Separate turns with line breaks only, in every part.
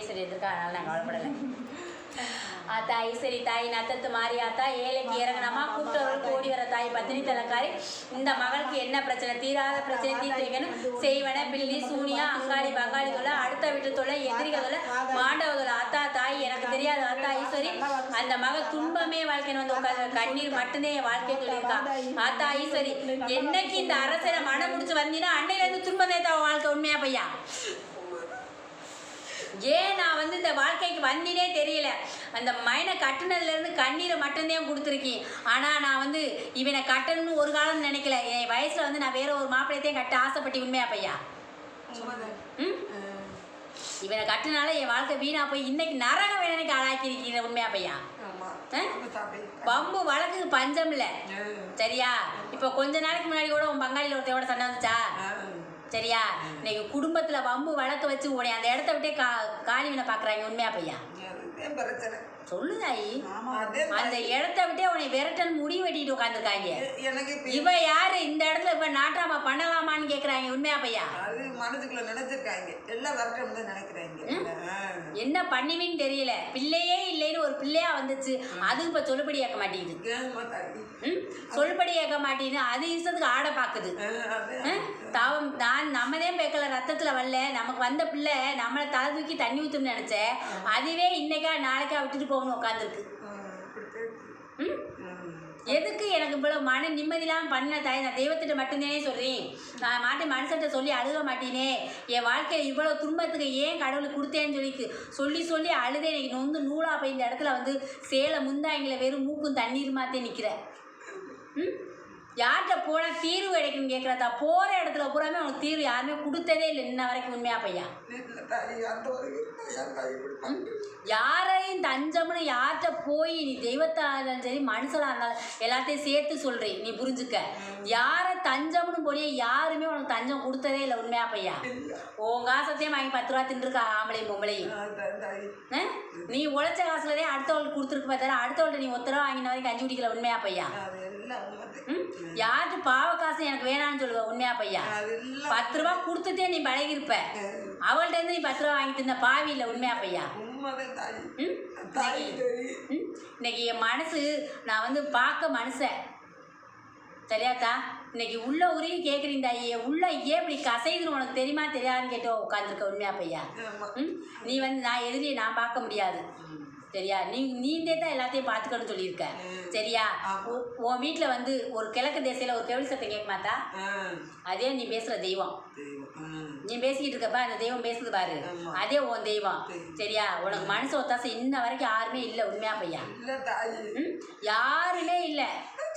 கோடீஸ்வரி இருக்கா அதனால நான் கவலைப்படலை. ஆத்தா ஈஸ்வரி தாய் நத்தத்து மாறி ஆத்தா ஏழைக்கு இறங்கினமா கூப்பிட்டவர்களுக்கு ஓடி வர தாய் பத்தினி தலக்காரி இந்த மகளுக்கு என்ன பிரச்சனை? தீராத பிரச்சனை தீர்த்து வைக்கணும் செய்வன பில்லி சூனியா அங்காளி பங்காளி தொலை அடுத்த வீட்டு தொலை எதிரிகள் தொலை மாண்டவ தொலை ஆத்தா தாய் எனக்கு தெரியாது. ஆத்தா ஈஸ்வரி அந்த மகள் துன்பமே வாழ்க்கைன்னு வந்து உட்காந்து கண்ணீர் மட்டும்தான் என் வாழ்க்கை சொல்லியிருக்கா. ஆத்தா ஈஸ்வரி என்னைக்கு இந்த அரசனை மனம் முடிச்சு வந்தீங்கன்னா அன்னையிலேருந்து துன்பம் தான் வாழ்க்கை உண்மையா பையா? ஏன் நான் வந்து இந்த வாழ்க்கைக்கு வந்தினே தெரியல அந்த மைனை கட்டுனதுலேருந்து கண்ணீரை மட்டும்தான் கொடுத்துருக்கேன் ஆனால் நான் வந்து இவனை கட்டணும்னு ஒரு காலம் நினைக்கல என் வயசில் வந்து நான் வேற ஒரு மாப்பிள்ளையத்தையும் கட்ட ஆசைப்பட்டு உண்மையா பையா. ம். இவனை கட்டுனால என் வாழ்க்கை வீணா போய் இன்னைக்கு நரக வேதனைக்கு ஆளாக்கியிருக்கீங்க உண்மையா பையா. பம்பு வழக்குக்கு பஞ்சம் இல்லை. சரியா இப்போ கொஞ்ச நாளைக்கு முன்னாடி கூட உன் பங்காளியில் ஒருத்தையோட சண்டை வந்துச்சா. சரியா? இன்னைக்கு குடும்பத்தில் வம்பு வழக்க வச்சு உடைய அந்த இடத்த விட்டே கா காலிவினை பார்க்குறாங்க உண்மையா பையா?
பிரச்சனை.
சொல்லுதாயி
அதே
அந்த இடத்த விட்டே உன்னை விரட்டன் முடி வெட்டிட்டு உட்காந்துருக்காங்க
எனக்கு
இவ யாரு? இந்த இடத்துல இப்ப நாட்டாமா பண்ணலாமான்னு கேக்குறாங்க உண்மையா பையா?
அது மனசுக்குள்ள நினைச்சிருக்காங்க. எல்லாம் வரட்டும் நினைக்கிறாங்க.
என்ன பண்ணுவீன்னு தெரியல. பிள்ளையே இல்லைன்னு ஒரு பிள்ளையா வந்துச்சு. அது இப்ப சொல்லுபடி ஏற்க மாட்டேங்குது.
தாயி?
சொல்லுபடி ஏற்க மாட்டேங்குது. அது இஷ்டத்துக்கு ஆட பாக்குது? தாவம் நான் நம்மதே பேக்கல ரத்தத்துல வரல. நமக்கு வந்த பிள்ளை நம்மளை தலை தூக்கி தண்ணி ஊத்தும்னு நினைச்சேன். அதுவே இன்னைக்கா நாளைக்கா விட்டுட்டு போகணும் உட்காந்துருக்கு ம்? எதுக்கு எனக்கு இவ்வளோ மன நிம்மதியெலாம் பண்ண தாய்? நான் தெய்வத்திட்ட மட்டும்தானே சொல்கிறேன் நான் மாட்டி மனுஷன்ட்ட சொல்லி அழுக மாட்டேனே. என் வாழ்க்கையில் இவ்வளோ துன்பத்துக்கு ஏன் கடவுளுக்கு கொடுத்தேன்னு சொல்லி சொல்லி சொல்லி அழுதே எனக்கு நொந்து நூலாக போய் இந்த இடத்துல வந்து சேலை முந்தாங்கில வெறும் மூக்கும் தண்ணீர் மாத்தே நிற்கிறேன் ம்? யார்கிட்ட போனால் தீர்வு கிடைக்கும்னு கேட்குறதா போகிற இடத்துல பூராமே உனக்கு தீர்வு யாருமே கொடுத்ததே இல்லை. இன்ன வரைக்கும் உண்மையா பையா? யாரையும் தஞ்சம்னு யார்கிட்ட போய் நீ தெய்வத்தா இருந்தாலும் சரி மனுஷனாக இருந்தாலும் எல்லாத்தையும் சேர்த்து சொல்கிறேன் நீ புரிஞ்சுக்க. யாரை தஞ்சம்னு போனியே யாருமே உனக்கு தஞ்சம் கொடுத்ததே இல்லை உண்மையா பையா. உன் காசத்தையும் வாங்கி பத்து ரூபா தின்றுருக்கா ஆம்பளையும் பொம்பளையும்? நீ உழைச்ச காசுலதே அடுத்தவளுக்கு கொடுத்துருக்கு பார்த்தாரு. அடுத்தவள்கிட்ட நீ ஒத்த ரூபா வாங்கின வரைக்கும் கஞ்சி குடிக்கல உண்மையா பையா? யார்கிட்ட பாவ காசு எனக்கு வேணாம்னு சொல்லுவ? உண்மையா பையா? பத்து ரூபா கொடுத்துட்டே நீ பழகிருப்ப. அவள்கிட்ட இருந்து நீ பத்து ரூபா வாங்கி தின்ன பாவி இல்லை உண்மையா பையா? இன்னைக்கு என் மனசு நான் வந்து பார்க்க மனுஷன் சரியாக்கா இன்னைக்கு உள்ள உரையும் கேட்குறீங்க தாயி. உள்ள ஏன் இப்படி கசைதுன்னு உனக்கு தெரியுமா தெரியாதுன்னு கேட்டு உட்காந்துருக்க உண்மையா பையா? நீ வந்து நான் எதிரியை நான் பார்க்க முடியாது. சரியா? நீ நீந்தே தான் எல்லாத்தையும் பார்த்துக்கணும்னு சொல்லியிருக்க. சரியா? உன் வீட்டில் வந்து ஒரு கிழக்கு தேசையில் ஒரு கேள்வி சத்தம் கேட்க மாட்டா. அதே நீ பேசுகிற தெய்வம். நீ பேசிக்கிட்டு இருக்கப்ப அந்த தெய்வம் பேசுது பாரு. அதே உன் தெய்வம். சரியா? உனக்கு மனசு ஒத்தாசை இன்ன வரைக்கும் யாருமே இல்லை உண்மையா பையா?
இல்ல தாயி.
ம்? யாருமே இல்லை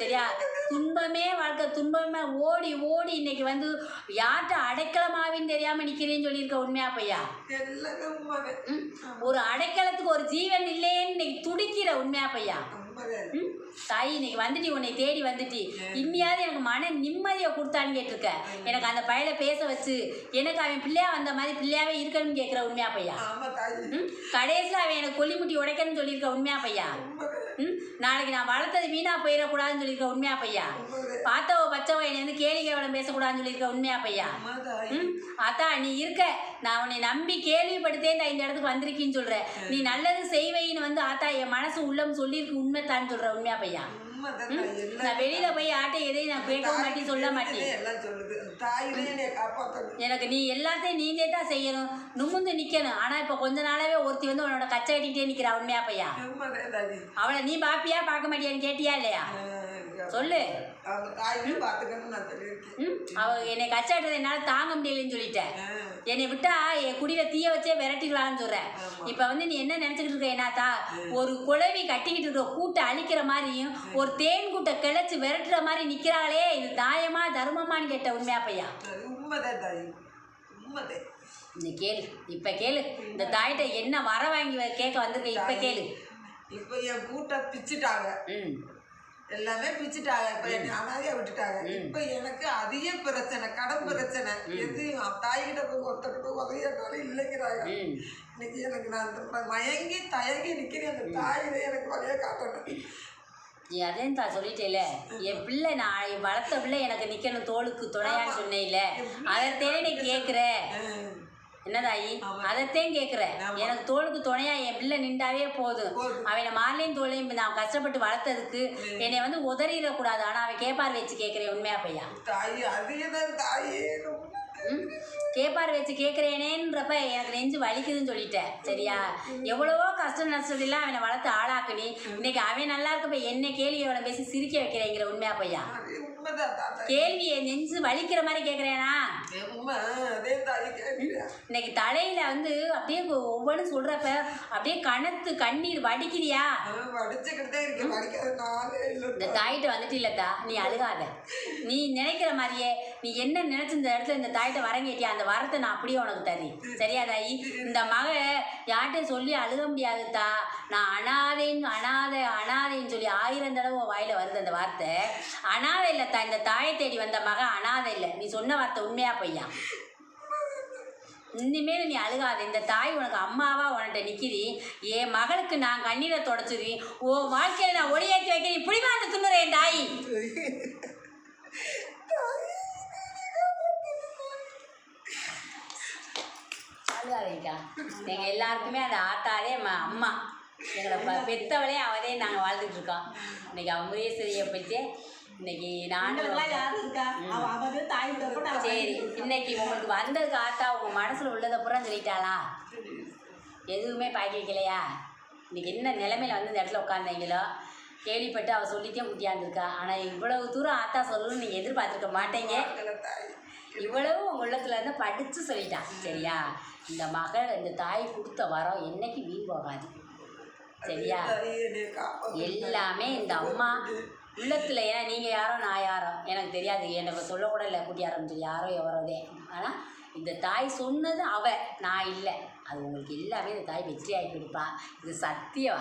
சரியா? துன்பமே வாழ்க்கை துன்பமே ஓடி ஓடி இன்னைக்கு வந்து யார்கிட்ட அடைக்கலமாவின்னு தெரியாம நிக்கிறேன்னு சொல்லியிருக்க உண்மையா பையா? ஒரு அடைக்கலத்துக்கு ஒரு ஜீவன் இல்லையேன்னு இன்னைக்கு துடிக்கிற உண்மையா பையா? தாய் இன்னைக்கு வந்துட்டு உன்னை தேடி வந்துட்டு. இன்னியாவது எனக்கு மன நிம்மதியை கொடுத்தான்னு கேட்டிருக்க. எனக்கு அந்த பையலை பேச வச்சு எனக்கு அவன் பிள்ளையா வந்த மாதிரி பிள்ளையாவே இருக்கணும்னு கேட்குற உண்மையா பையா கடைசியில் அவன் எனக்கு கொல்லிமுட்டி உடைக்கணும்னு சொல்லியிருக்க உண்மையா பையா. ம் நாளைக்கு நான் வளர்த்தது வீணா போயிடக்கூடாதுன்னு சொல்லியிருக்க உண்மையா பையா. பார்த்தவ பச்சவ என்னை கேலி கேவலம் பேசக்கூடாதுன்னு சொல்லியிருக்க உண்மையா பையா. ம் அதான் நீ இருக்க. நான் உன்னை நம்பி கேள்விப்படுத்தே நான் இந்த இடத்துக்கு வந்திருக்கேன்னு சொல்கிறேன் நீ நல்லது செய்வைன்னு வந்து ஆத்தா என் மனசு உள்ளம் சொல்லியிருக்கு உண்மைத்தான்னு சொல்கிற உண்மையா பையா? நான் வெளியில போய் ஆட்டை எதையும் நான் கேட்கவும் மாட்டேன் சொல்ல மாட்டேன். எனக்கு நீ எல்லாத்தையும் நீங்களே தான் செய்யணும். நுமுந்து நிற்கணும் ஆனால் இப்போ கொஞ்ச நாளாவே ஒருத்தி வந்து உன்னோட கச்சை கட்டிக்கிட்டே நிற்கிறா உண்மையா பையா. அவளை நீ பாப்பியா பார்க்க மாட்டியான்னு கேட்டியா இல்லையா? சொல்லு. அவ என்னை கச்சாட்டதை என்னால் தாங்க முடியலைன்னு சொல்லிட்டேன். என்னை விட்டா என் குடியில தீய வச்சே விரட்டிடலான்னு சொல்றேன். இப்போ வந்து நீ என்ன நினச்சிக்கிட்டு இருக்க என்னத்தா? ஒரு குழவி கட்டிக்கிட்டு இருக்க கூட்டை அழிக்கிற மாதிரியும் ஒரு தேன் கூட்டை கிளச்சி விரட்டுற மாதிரி நிற்கிறாளே இது நியாயமா தர்மமான்னு கேட்ட உண்மையா பையா? இந்த கேளு இப்போ கேளு. இந்த தாயிட்ட என்ன வர வாங்கி கேட்க வந்திருக்க இப்போ கேளு.
இப்போ என் கூட்ட பிச்சுட்டாங்க.
ம்.
எல்லாமே பிச்சுட்டாங்க. இப்போ என்னை விட்டுட்டாங்க. இப்போ எனக்கு அதிக பிரச்சனை கடன் பிரச்சனை. எதையும் தாய்கிட்ட போய் ஒருத்தர் போய் உதவியாட்டாலும் இல்லைங்கிறாங்க இன்னைக்கு எனக்கு நான் மயங்கி தயங்கி நிற்கிறேன் அந்த தாயிலே எனக்கு வழியை காட்டணும்.
தான் சொல்லிட்டேல. என் பிள்ளை நான் வளர்த்த பிள்ளை எனக்கு நிற்கணும் தோளுக்கு துணையான்னு சொன்னேன்ல அதை தேடி நீ கேட்குற என்ன தாயி?
ஆமா.
அதைத்தான் கேட்குறேன்
ஆமா.
எனக்கு தோளுக்கு துணையா என் பிள்ளை நின்றாவே போதும். அவனை மார்லையும் தோளையும் நான் கஷ்டப்பட்டு வளர்த்ததுக்கு என்னை வந்து உதறிடக்கூடாது. ஆனால் அவன் கேப்பார் வச்சு கேட்குறேன் உண்மையா பையா? ம்? கேப்பார் வச்சு கேட்குறேனேன்றப்ப எனக்கு நெஞ்சு வலிக்குதுன்னு சொல்லிட்டேன். சரியா? எவ்வளவோ கஷ்டம் நஷ்டத்தெல்லாம் அவனை வளர்த்து ஆளாக்குனி இன்னைக்கு அவன் நல்லா இருக்கப்ப என்ன கேள்வியோட பேசி சிரிக்க வைக்கிறேங்கிற உண்மையா பையா கேள்வியை நெஞ்சு வலிக்கிற மாதிரி கேட்குறேனா? இன்னைக்கு தலையில வந்து அப்படியே ஒவ்வொன்றும் சொல்றப்ப அப்படியே கணத்து கண்ணீர் வடிக்கிறியா? இந்த தாயிட்ட வந்துட்டு இல்லத்தா நீ அழுகாத. நீ நினைக்கிற மாதிரியே நீ என்ன நினைச்ச இந்த இடத்துல இந்த தாயிட்ட வரங்கேட்டியா? அந்த வரத்தை நான் அப்படியே உனக்கு தரேன் சரியா தாயி? இந்த மக யார்கிட்டையும் சொல்லி அழுக முடியாதுதா. நான் அனாதைன்னு அனாதை அனாதைன்னு சொல்லி ஆயிரம் தடவை வாயில வருது அந்த வார்த்தை. அனாதை இல்லத்தா இந்த தாயை தேடி வந்த மக அனாதை இல்லை. நீ சொன்ன வார்த்தை உண்மையா பையா இனிமேல் நீ அழுகாத. இந்த தாய் உனக்கு அம்மாவா உன்கிட்ட நிற்கிது என் மகளுக்கு நான் கண்ணீரை தொடச்சிருவேன் ஓ வாழ்க்கையில நான் ஒளியேற்றி வைக்கிறேன் இப்படிமா அந்த துண்ணுற என் தாய். அழுகாதீங்கக்கா எங்க எல்லாருக்குமே அந்த ஆத்தாரே ம அம்மா. எங்களை ப பெத்தவளே அவதே நாங்கள் வாழ்ந்துட்டு இருக்கோம். இன்னைக்கு அவ முரேஸ்வரியை பற்றி இன்னைக்கு நானும் சரி இன்னைக்கு உங்களுக்கு வந்ததுக்கு ஆத்தா உங்க மனசுல உள்ளதை பூரா சொல்லிட்டாளா? எதுவுமே பாக்கி வைக்கலையா? இன்னைக்கு என்ன நிலைமையில வந்து இந்த இடத்துல உட்காந்தீங்களோ கேள்விப்பட்டு அவ சொல்லிட்டே குட்டியாந்துருக்கா ஆனா இவ்வளவு தூரம் ஆத்தா சொல்லணும்னு நீங்க எதிர்பார்த்திருக்க மாட்டீங்க. இவ்வளவு உங்கள் உள்ளத்தில் இருந்து படித்து சொல்லிட்டான் சரியா? இந்த மகள் இந்த தாய் கொடுத்த வரம் என்னைக்கு வீண் போகாது. சரியா? எல்லாமே இந்த அம்மா உள்ளத்தில் ஏன் நீங்கள் யாரோ நான் யாரோ? எனக்கு தெரியாது. என்னை சொல்லக்கூட இல்லை. குட்டியாரம் சொல்லி யாரோ எவரோதே ஆனால் இந்த தாய் சொன்னது அவ நான் இல்லை. அது உங்களுக்கு எல்லாமே இந்த தாய் வெற்றி ஆகி கொடுப்பா. இது சத்தியம்.